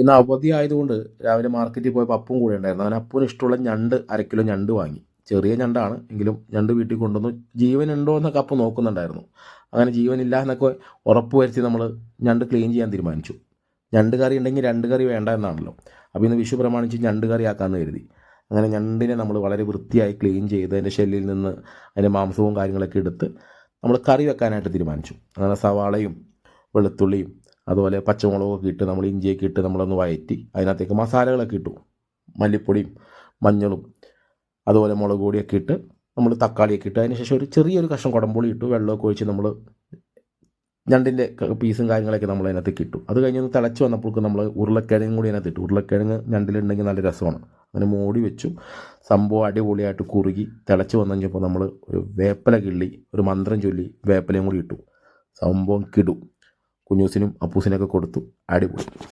ഇന്ന് അവധി ആയതുകൊണ്ട് രാവിലെ മാർക്കറ്റിൽ പോയപ്പോൾ അപ്പും കൂടെ ഉണ്ടായിരുന്നു. അവൻ അപ്പൂന് ഇഷ്ടമുള്ള ഞണ്ട് അര കിലോ ഞണ്ട് വാങ്ങി. ചെറിയ ഞണ്ടാണ് എങ്കിലും ഞണ്ട് വീട്ടിൽ കൊണ്ടുവന്നു. ജീവൻ ഉണ്ടോ എന്നൊക്കെ അപ്പം നോക്കുന്നുണ്ടായിരുന്നു. അങ്ങനെ ജീവനില്ല എന്നൊക്കെ ഉറപ്പ് വരുത്തി നമ്മൾ ഞണ്ട് ക്ലീൻ ചെയ്യാൻ തീരുമാനിച്ചു. ഞണ്ട് കറി ഉണ്ടെങ്കിൽ രണ്ട് കറി വേണ്ട എന്നാണല്ലോ. അപ്പോൾ ഇന്ന് വിഷു പ്രമാണിച്ച് ഞണ്ട് കറി ആക്കാമെന്ന് കരുതി. അങ്ങനെ ഞണ്ടിനെ നമ്മൾ വളരെ വൃത്തിയായി ക്ലീൻ ചെയ്ത് അതിന്റെ ഷെല്ലിൽ നിന്ന് അതിന്റെ മാംസവും കാര്യങ്ങളൊക്കെ എടുത്ത് നമ്മൾ കറി വെക്കാനായിട്ട് തീരുമാനിച്ചു. അങ്ങനെ സവാളയും വെളുത്തുള്ളിയും അതുപോലെ പച്ചമുളകൊക്കെ ഇട്ട് നമ്മൾ ഇഞ്ചിയൊക്കെ ഇട്ട് നമ്മളൊന്ന് വയറ്റി അതിനകത്തേക്ക് മസാലകളൊക്കെ ഇട്ടു. മല്ലിപ്പൊടിയും മഞ്ഞളും അതുപോലെ മുളക് പൊടിയൊക്കെ ഇട്ട് നമ്മൾ തക്കാളിയൊക്കെ ഇട്ട് അതിന് ശേഷം ഒരു ചെറിയൊരു കഷ്ണം കുടംപുളി ഇട്ടു. വെള്ളമൊക്കെ ഒഴിച്ച് നമ്മൾ ഞണ്ടിന്റെ പീസും കാര്യങ്ങളൊക്കെ നമ്മൾ അതിനകത്തേക്ക് ഇട്ടു. അത് കഴിഞ്ഞ് ഒന്ന് തിളച്ച് വന്നപ്പോഴേക്കും നമ്മൾ ഉരുളക്കിഴങ്ങും കൂടി അതിനകത്ത് ഇട്ടു. ഉരുളക്കിഴങ്ങ് ഞണ്ടിലുണ്ടെങ്കിൽ നല്ല രസമാണ്. അങ്ങനെ മൂടി വെച്ചു. സംഭവം അടിപൊളിയായിട്ട് കുറുകി തിളച്ച് വന്നു കഴിഞ്ഞപ്പോൾ നമ്മൾ ഒരു വേപ്പല കിള്ളി ഒരു മന്ത്രം ചൊല്ലി വേപ്പലയും കൂടി ഇട്ടു. സംഭവം കിടു. കുഞ്ഞൂസിനും അപ്പൂസിനൊക്കെ കൊടുത്തു. അടിപൊളി.